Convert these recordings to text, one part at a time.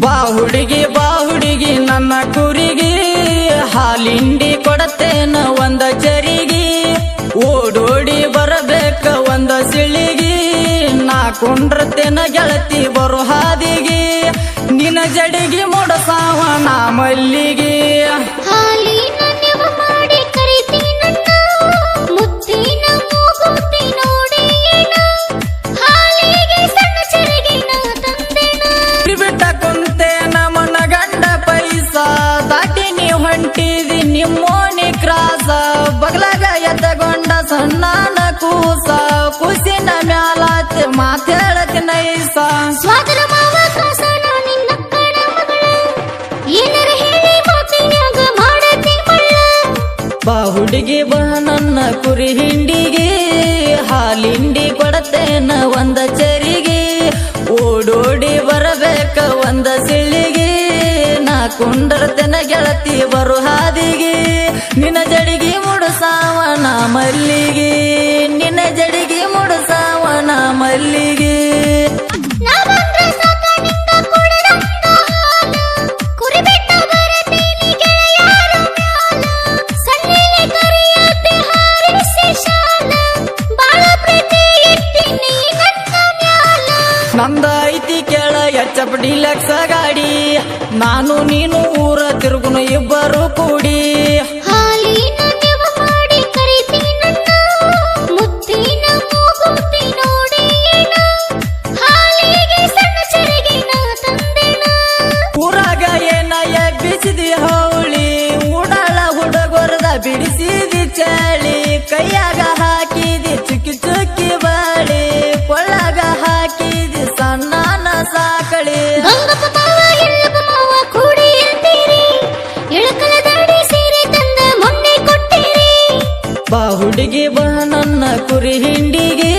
ಬಾ ಹುಡುಗಿ ಬಾ ಹುಡುಗಿ, ನನ್ನ ಕುರಿಗೆ. ಹಾಲಿಂಡಿ ಕೊಡತೇನ ಒಂದ ಚರಿಗೆ ಓಡೋಡಿ ಬರಬೇಕ ಒಂದ ಸಿಳಿಗಿ. ನಾ ಕುಂಡ್ರತೇನ ಗೆಳತಿ ಬರು ಹಾದಿಗೆ. ನಿನ ಜಡಿಗಿ ಮುಡಸಾವ ನಾ ಮಲ್ಲಿಗೆ. ಸಣ್ಣನ ಕೂಸ ಕುಸಿನ ಮ್ಯಾಲಾತ್ ಮಾತಾಡಕ್ಕೆ ನೈಸ. ಮಳ್ಳ. ಬಾ ಹುಡುಗಿ ಬಾ ನನ್ನ ಕುರಿ ಹಿಂಡಿಗೆ ಹಾಲಿಂಡಿ ಕೊಡತೇನ ಒಂದ ಚರಿಗೆ. ಓಡೋಡಿ ಬರಬೇಕ ಒಂದ ಸಿಳಿಗೆ ನಾ ಕುಂಡರ್ತೇನ ಗೆಳತಿ ಬರು ಹಾದಿಗೆ. ನಿನ್ನ ಜಡಿಗೆ ಮುಡುಸಾವನ ಮಲ್ಲಿಗೆ ನಿನ್ನ ಜಡಿಗೆ ಮುಡಸಾವಣ ಮಲ್ಲಿಗೆ. ನಂದಾಯ್ತಿ ಕೇಳ ಎಚ್ಚಪಡಿ ಲಕ್ಷ ಗಾಡಿ ನಾನು ನೀನು ಊರ ತಿರುಗುನು ಇಬ್ಬರು ಕೂಡಿ. ಬಾ ಹುಡುಗಿ ಬಾ ನನ್ನ ಕುರಿ ಹಿಂಡಿಗೆ,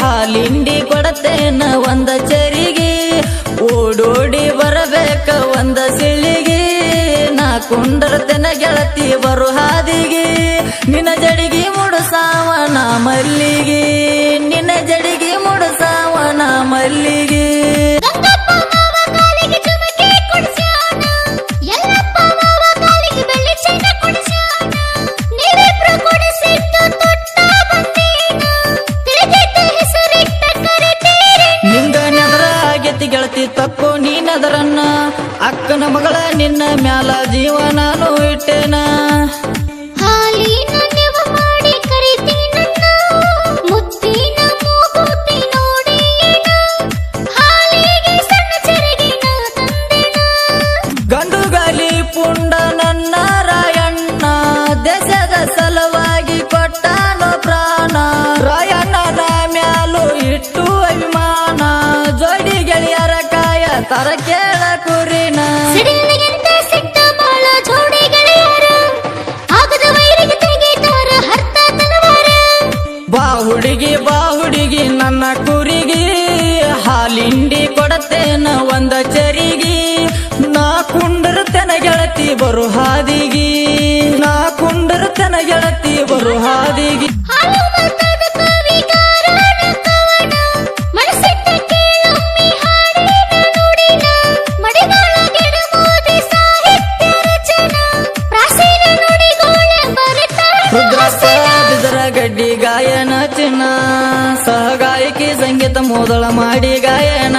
ಹಾಲಿಂಡಿ ಕೊಡತೇನ ಒಂದ ಚರಿಗೆ. ಓಡೋಡಿ ಬರಬೇಕ ಒಂದ ಸಿಳಿಗೆ, ನಾ ಕುಂಡರ್ತೇನ ಗೆಳತಿ ಬರು ಹಾದಿಗೆ. ನಿನ್ನ ಜಡಿಗೆ ನಾ ಮಲ್ಲಿಗೆ. ಅಕ್ಕನ ಮಗಳ ನಿನ್ನ ಮ್ಯಾಲ ಜೀವನಾನು ಇಟ್ಟೇನ? ಗಂಡುಗಾಲಿ ಪುಂಡ ನನ್ನ ರಾಯಣ್ಣ ದೇಶದ ಸಲುವಾಗಿ ಕೊಟ್ಟಾನೋ ಪ್ರಾಣ. ರಾಯಣ್ಣನ ಮ್ಯಾಲು ಇಟ್ಟು ಅಭಿಮಾನ. ಜೋಡಿ ಗೆಳೆಯರ ಕಾಯ ತರ ಕೇಳ ಲಿಂಡಿ ಕೊಡತೇನ ಒಂದ ಚರಿ. ಗಾಯನ ಸಹಗಾಯಕಿ ಸಂಗೀತ ಮೊದಲ ಮಾಡಿ ಗಾಯನ.